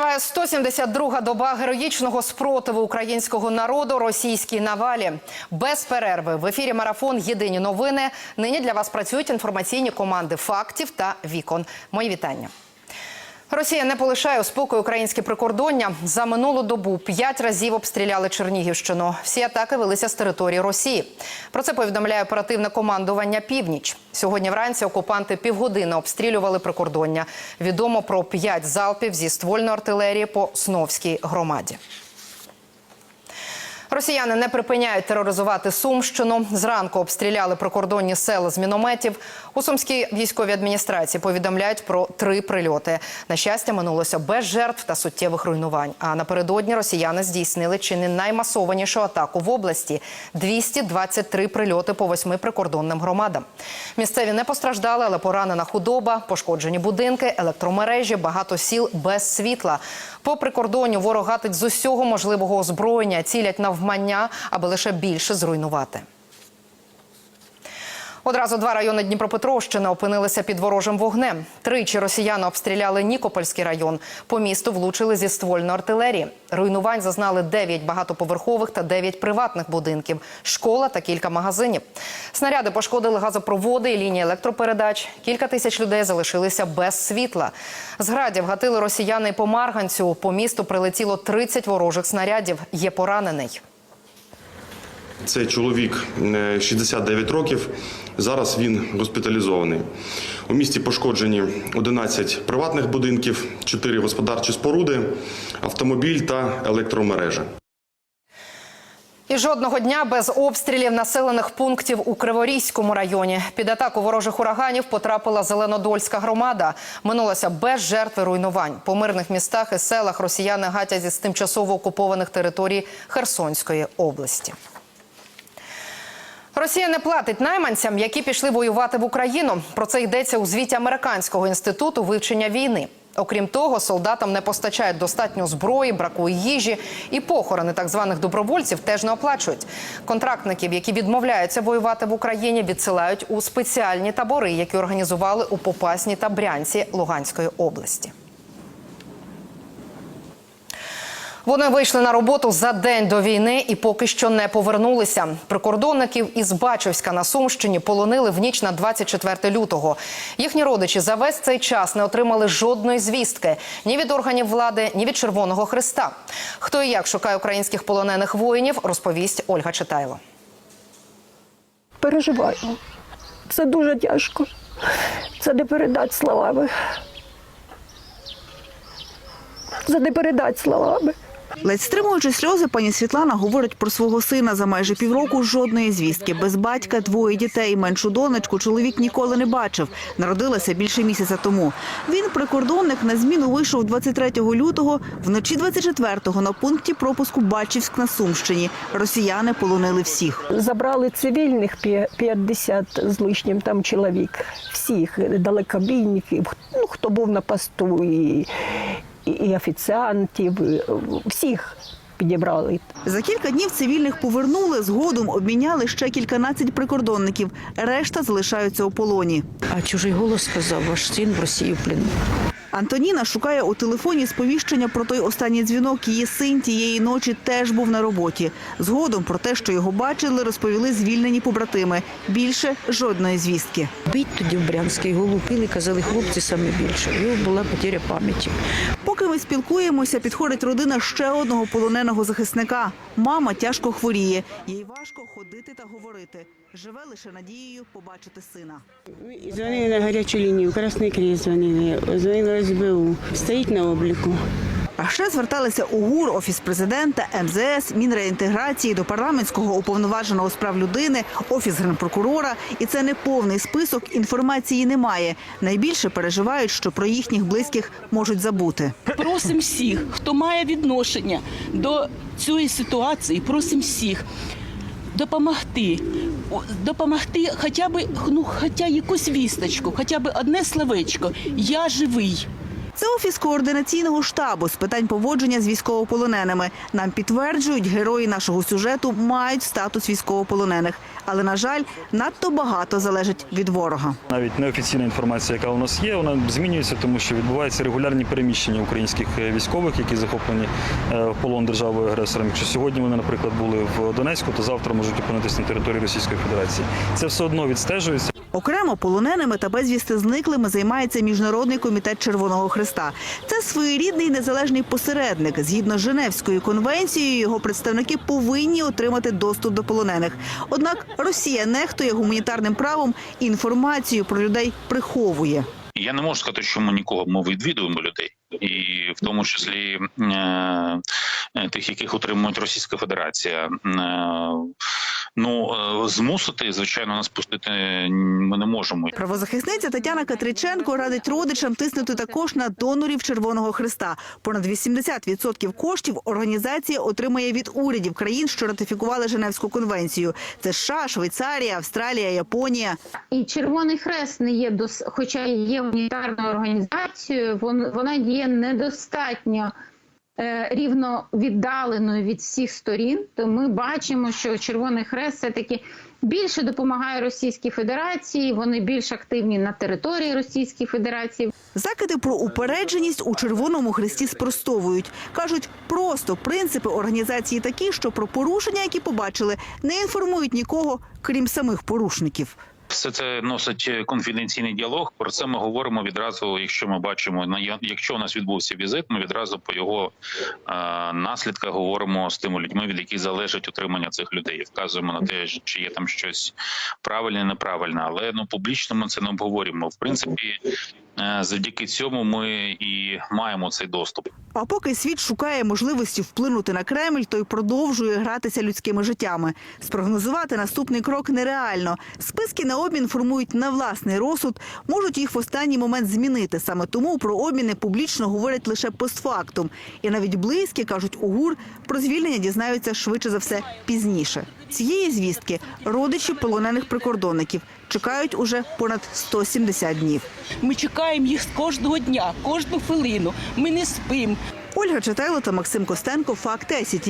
Триває 172-га доба героїчного спротиву українського народу російській навалі. Без перерви в ефірі марафон Єдині новини. Нині для вас працюють інформаційні команди фактів та вікон. Мої вітання. Росія не полишає у спокою українське прикордоння. За минулу добу п'ять разів обстріляли Чернігівщину. Всі атаки велися з території Росії. Про це повідомляє оперативне командування Північ. Сьогодні вранці окупанти півгодини обстрілювали прикордоння. Відомо про п'ять залпів зі ствольної артилерії по Сновській громаді. Росіяни не припиняють тероризувати Сумщину. Зранку обстріляли прикордонні села з мінометів. У сумській військовій адміністрації повідомляють про три прильоти. На щастя, минулося без жертв та суттєвих руйнувань. А напередодні росіяни здійснили чи не наймасованішу атаку в області 223 прильоти по восьми прикордонним громадам. Місцеві не постраждали, але поранена худоба, пошкоджені будинки, електромережі, багато сіл без світла. По прикордонню ворог гатить з усього можливого озброєння, цілять навмання, аби лише більше зруйнувати. Одразу два райони Дніпропетровщини опинилися під ворожим вогнем. Тричі росіяни обстріляли Нікопольський район. По місту влучили зі ствольної артилерії. Руйнувань зазнали 9 багатоповерхових та 9 приватних будинків, школа та кілька магазинів. Снаряди пошкодили газопроводи і лінії електропередач. Кілька тисяч людей залишилися без світла. З градів гатили росіяни по Марганцю. По місту прилетіло 30 ворожих снарядів. Є поранений. Це чоловік е, 69 років. Зараз він госпіталізований. У місті пошкоджені 11 приватних будинків, 4 господарчі споруди, автомобіль та електромережа. І жодного дня без обстрілів населених пунктів у Криворізькому районі. Під атаку ворожих ураганів потрапила Зеленодольська громада. Минулося без жертви руйнувань. По мирних містах і селах росіяни гатять із тимчасово окупованих територій Херсонської області. Росія не платить найманцям, які пішли воювати в Україну. Про це йдеться у звіті Американського інституту вивчення війни. Окрім того, солдатам не постачають достатньо зброї, бракує їжі і похорони так званих добровольців теж не оплачують. Контрактників, які відмовляються воювати в Україні, відсилають у спеціальні табори, які організували у Попасній та Брянці Луганської області. Вони вийшли на роботу за день до війни і поки що не повернулися. Прикордонників із Бачівська на Сумщині полонили в ніч на 24 лютого. Їхні родичі за весь цей час не отримали жодної звістки ні від органів влади, ні від Червоного Христа. Хто і як шукає українських полонених воїнів, розповість Ольга Читайло. переживаємо. Це дуже тяжко. Це не передати словами. Це не передати словами. Ледь стримуючи сльози, пані Світлана говорить про свого сина за майже півроку жодної звістки. Без батька, двоє дітей, меншу донечку чоловік ніколи не бачив. Народилася більше місяця тому. Він, прикордонник, на зміну вийшов 23 лютого, вночі 24-го на пункті пропуску Бачівськ на Сумщині. Росіяни полонили всіх. Забрали цивільних п'я- 50 з лишнім там чоловік. Всіх далекобійників, ну, хто був на посту, і, і, і офіціантів, всіх підібрали. За кілька днів цивільних повернули, згодом обміняли ще кільканадцять прикордонників. Решта залишаються у полоні. А чужий голос сказав, ваш син в Росії в плену. Антоніна шукає у телефоні сповіщення про той останній дзвінок. Її син тієї ночі теж був на роботі. Згодом про те, що його бачили, розповіли звільнені побратими. Більше жодної звістки. Бить тоді в Брянській його лупили, казали, хлопці саме більше. У нього була потеря пам'яті. Ми спілкуємося, підходить родина ще одного полоненого захисника. Мама тяжко хворіє. Їй важко ходити та говорити. Живе лише надією побачити сина. Дзвонили на гарячу лінію, Красний крізь дзвонили, дзвонили СБУ. Стоїть на обліку. А ще зверталися у ГУР, Офіс президента, МЗС, Мінреінтеграції, до парламентського уповноваженого з прав людини, Офіс генпрокурора. І це не повний список, інформації немає. Найбільше переживають, що про їхніх близьких можуть забути. Просимо всіх, хто має відношення до цієї ситуації, просимо всіх допомогти. Допомогти хоча б ну, хоча якусь вісточку, хоча б одне словечко. Я живий. Це офіс координаційного штабу з питань поводження з військовополоненими. Нам підтверджують, герої нашого сюжету мають статус військовополонених. Але, на жаль, надто багато залежить від ворога. Навіть неофіційна інформація, яка у нас є, вона змінюється, тому що відбуваються регулярні переміщення українських е, військових, які захоплені е, в полон державою агресором. Якщо сьогодні вони, наприклад, були в Донецьку, то завтра можуть опинитися на території Російської Федерації. Це все одно відстежується. Окремо полоненими та безвісти зниклими займається Міжнародний комітет Червоного Христа. Це своєрідний незалежний посередник. Згідно з Женевською конвенцією, його представники повинні отримати доступ до полонених. Однак Росія нехтує гуманітарним правом інформацію про людей приховує. Я не можу сказати, що ми нікого ми відвідуємо людей, і в тому числі е, е, тих, яких утримують Російська Федерація. Е, ну е, змусити, звичайно, нас пустити ми не можемо. Правозахисниця Тетяна Катриченко радить родичам тиснути також на донорів Червоного Христа. Понад 80% коштів організація отримає від урядів країн, що ратифікували Женевську конвенцію. Це США, Швейцарія, Австралія, Японія. І Червоний Хрест не є дос, хоча є гуманітарною організацією, вон, вона є недостатньо рівно віддаленою від всіх сторін. То ми бачимо, що Червоний Хрест все таки більше допомагає Російській Федерації. Вони більш активні на території Російської Федерації. Закиди про упередженість у Червоному Хресті спростовують. Кажуть, просто принципи організації такі, що про порушення, які побачили, не інформують нікого, крім самих порушників. Все це носить конфіденційний діалог. Про це ми говоримо відразу. Якщо ми бачимо якщо у нас відбувся візит, ми відразу по його е, наслідках говоримо з тими людьми, від яких залежить утримання цих людей. Вказуємо на те, чи є там щось правильне, неправильне, але ну публічно ми це не обговорюємо. В принципі, завдяки цьому ми і маємо цей доступ. А поки світ шукає можливості вплинути на Кремль, той продовжує гратися людськими життями. Спрогнозувати наступний крок нереально. Списки на обмін формують на власний розсуд, можуть їх в останній момент змінити. Саме тому про обміни публічно говорять лише постфактум. І навіть близькі кажуть у ГУР про звільнення дізнаються швидше за все пізніше. Цієї звістки родичі полонених прикордонників чекають уже понад 170 днів. Ми чекаємо їх кожного дня, кожну хвилину. Ми не спимо. Ольга Читайло та Максим Костенко. Факти СІТВ.